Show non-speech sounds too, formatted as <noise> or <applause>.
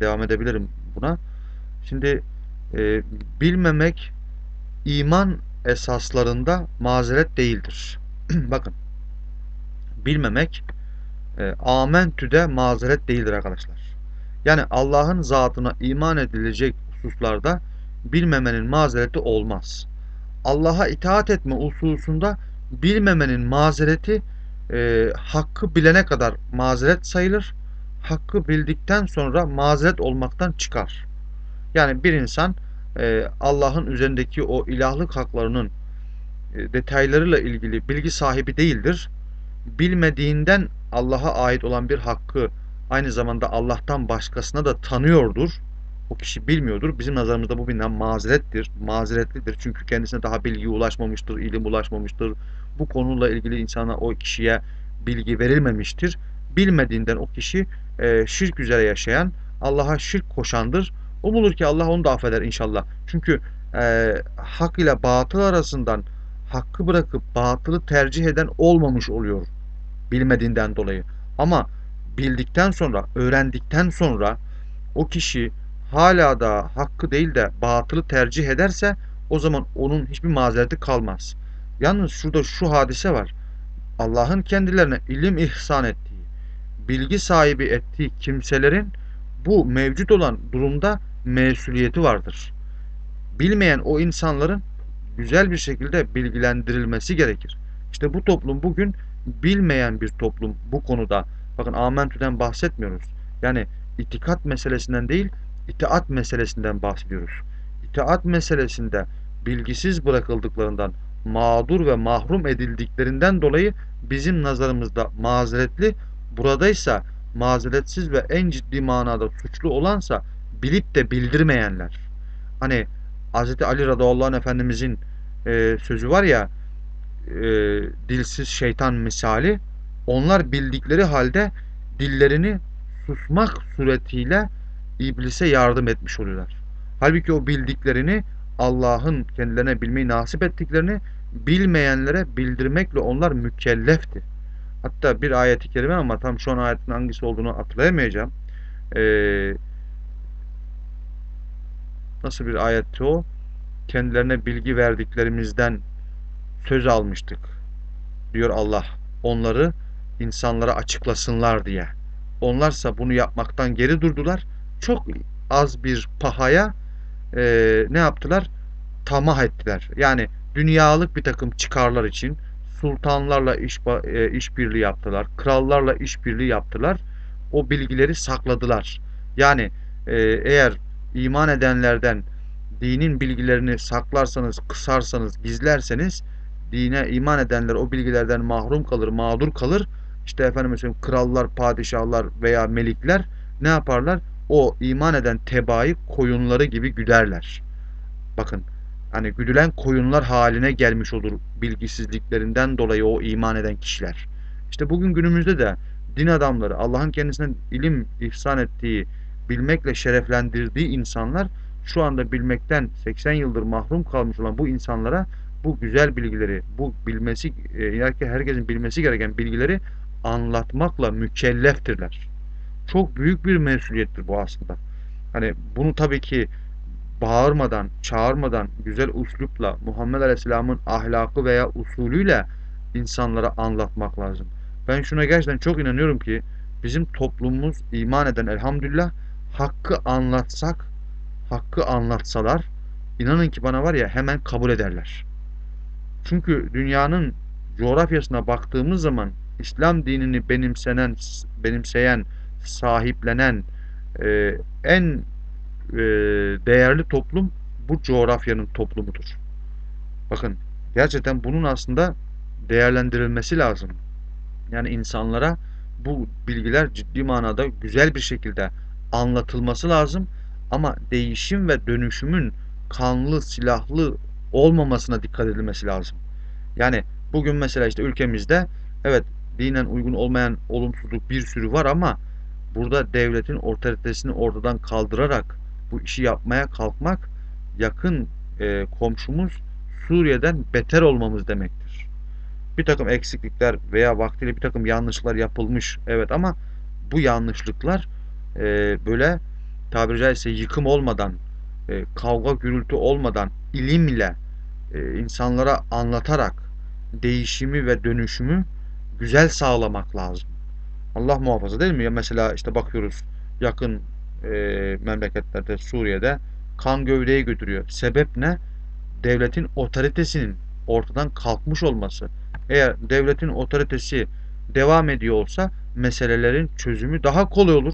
devam edebilirim buna. Şimdi e, bilmemek iman esaslarında mazeret değildir. <clears throat> Bakın bilmemek e, amentüde mazeret değildir arkadaşlar. Yani Allah'ın zatına iman edilecek hususlarda bilmemenin mazereti olmaz. Allah'a itaat etme hususunda bilmemenin mazereti e, hakkı bilene kadar mazeret sayılır. Hakkı bildikten sonra mazeret olmaktan çıkar. Yani bir insan e, Allah'ın üzerindeki o ilahlık haklarının e, detaylarıyla ilgili bilgi sahibi değildir. Bilmediğinden Allah'a ait olan bir hakkı aynı zamanda Allah'tan başkasına da tanıyordur. O kişi bilmiyordur. Bizim nazarımızda bu bilinen mazerettir, mazeretlidir. Çünkü kendisine daha bilgi ulaşmamıştır, ilim ulaşmamıştır. Bu konuyla ilgili insana o kişiye bilgi verilmemiştir. Bilmediğinden o kişi e, şirk üzere yaşayan, Allah'a şirk koşandır. Umulur ki Allah onu da affeder inşallah. Çünkü e, hak ile batıl arasından hakkı bırakıp batılı tercih eden olmamış oluyor bilmediğinden dolayı. Ama bildikten sonra, öğrendikten sonra o kişi hala da hakkı değil de batılı tercih ederse o zaman onun hiçbir mazereti kalmaz. Yalnız şurada şu hadise var. Allah'ın kendilerine ilim ihsan ettiği, bilgi sahibi ettiği kimselerin bu mevcut olan durumda mesuliyeti vardır. Bilmeyen o insanların güzel bir şekilde bilgilendirilmesi gerekir. İşte bu toplum bugün bilmeyen bir toplum bu konuda. Bakın amentüden bahsetmiyoruz. Yani itikat meselesinden değil, itaat meselesinden bahsediyoruz. İtaat meselesinde bilgisiz bırakıldıklarından, mağdur ve mahrum edildiklerinden dolayı bizim nazarımızda mazeretli, buradaysa mazeretsiz ve en ciddi manada suçlu olansa bilip de bildirmeyenler. Hani Hz. Ali radıyallahu anh efendimizin e, sözü var ya e, dilsiz şeytan misali onlar bildikleri halde dillerini susmak suretiyle iblise yardım etmiş oluyorlar. Halbuki o bildiklerini Allah'ın kendilerine bilmeyi nasip ettiklerini bilmeyenlere bildirmekle onlar mükellefti. Hatta bir ayeti kerime ama tam şu an ayetin hangisi olduğunu hatırlayamayacağım. Ee, nasıl bir ayetti o? Kendilerine bilgi verdiklerimizden söz almıştık. Diyor Allah. Onları insanlara açıklasınlar diye. Onlarsa bunu yapmaktan geri durdular. Çok az bir pahaya e, ne yaptılar? Tamah ettiler. Yani dünyalık bir takım çıkarlar için sultanlarla iş, e, işbirliği yaptılar. Krallarla işbirliği yaptılar. O bilgileri sakladılar. Yani e, eğer iman edenlerden dinin bilgilerini saklarsanız, kısarsanız, gizlerseniz dine iman edenler o bilgilerden mahrum kalır, mağdur kalır. İşte efendim mesela krallar, padişahlar veya melikler ne yaparlar? O iman eden tebaayı koyunları gibi güderler. Bakın hani güdülen koyunlar haline gelmiş olur bilgisizliklerinden dolayı o iman eden kişiler. İşte bugün günümüzde de din adamları Allah'ın kendisine ilim ihsan ettiği, bilmekle şereflendirdiği insanlar şu anda bilmekten 80 yıldır mahrum kalmış olan bu insanlara bu güzel bilgileri, bu bilmesi, e, herkesin bilmesi gereken bilgileri anlatmakla mükelleftirler. Çok büyük bir mesuliyettir bu aslında. Hani bunu tabii ki bağırmadan, çağırmadan, güzel uslupla, Muhammed Aleyhisselam'ın ahlakı veya usulüyle insanlara anlatmak lazım. Ben şuna gerçekten çok inanıyorum ki bizim toplumumuz iman eden elhamdülillah hakkı anlatsak, hakkı anlatsalar inanın ki bana var ya hemen kabul ederler. Çünkü dünyanın coğrafyasına baktığımız zaman İslam dinini benimsenen, benimseyen, sahiplenen e, en e, değerli toplum bu coğrafyanın toplumudur. Bakın gerçekten bunun aslında değerlendirilmesi lazım. Yani insanlara bu bilgiler ciddi manada güzel bir şekilde anlatılması lazım. Ama değişim ve dönüşümün kanlı, silahlı olmamasına dikkat edilmesi lazım. Yani bugün mesela işte ülkemizde evet dinen uygun olmayan olumsuzluk bir sürü var ama burada devletin otoritesini ortadan kaldırarak bu işi yapmaya kalkmak yakın e, komşumuz Suriye'den beter olmamız demektir. Bir takım eksiklikler veya vaktiyle bir takım yanlışlar yapılmış evet ama bu yanlışlıklar e, böyle tabiri caizse yıkım olmadan, e, kavga gürültü olmadan ilimle e, insanlara anlatarak değişimi ve dönüşümü güzel sağlamak lazım. Allah muhafaza değil mi? Ya mesela işte bakıyoruz yakın e, memleketlerde Suriye'de kan gövdeyi götürüyor. Sebep ne? Devletin otoritesinin ortadan kalkmış olması. Eğer devletin otoritesi devam ediyor olsa meselelerin çözümü daha kolay olur.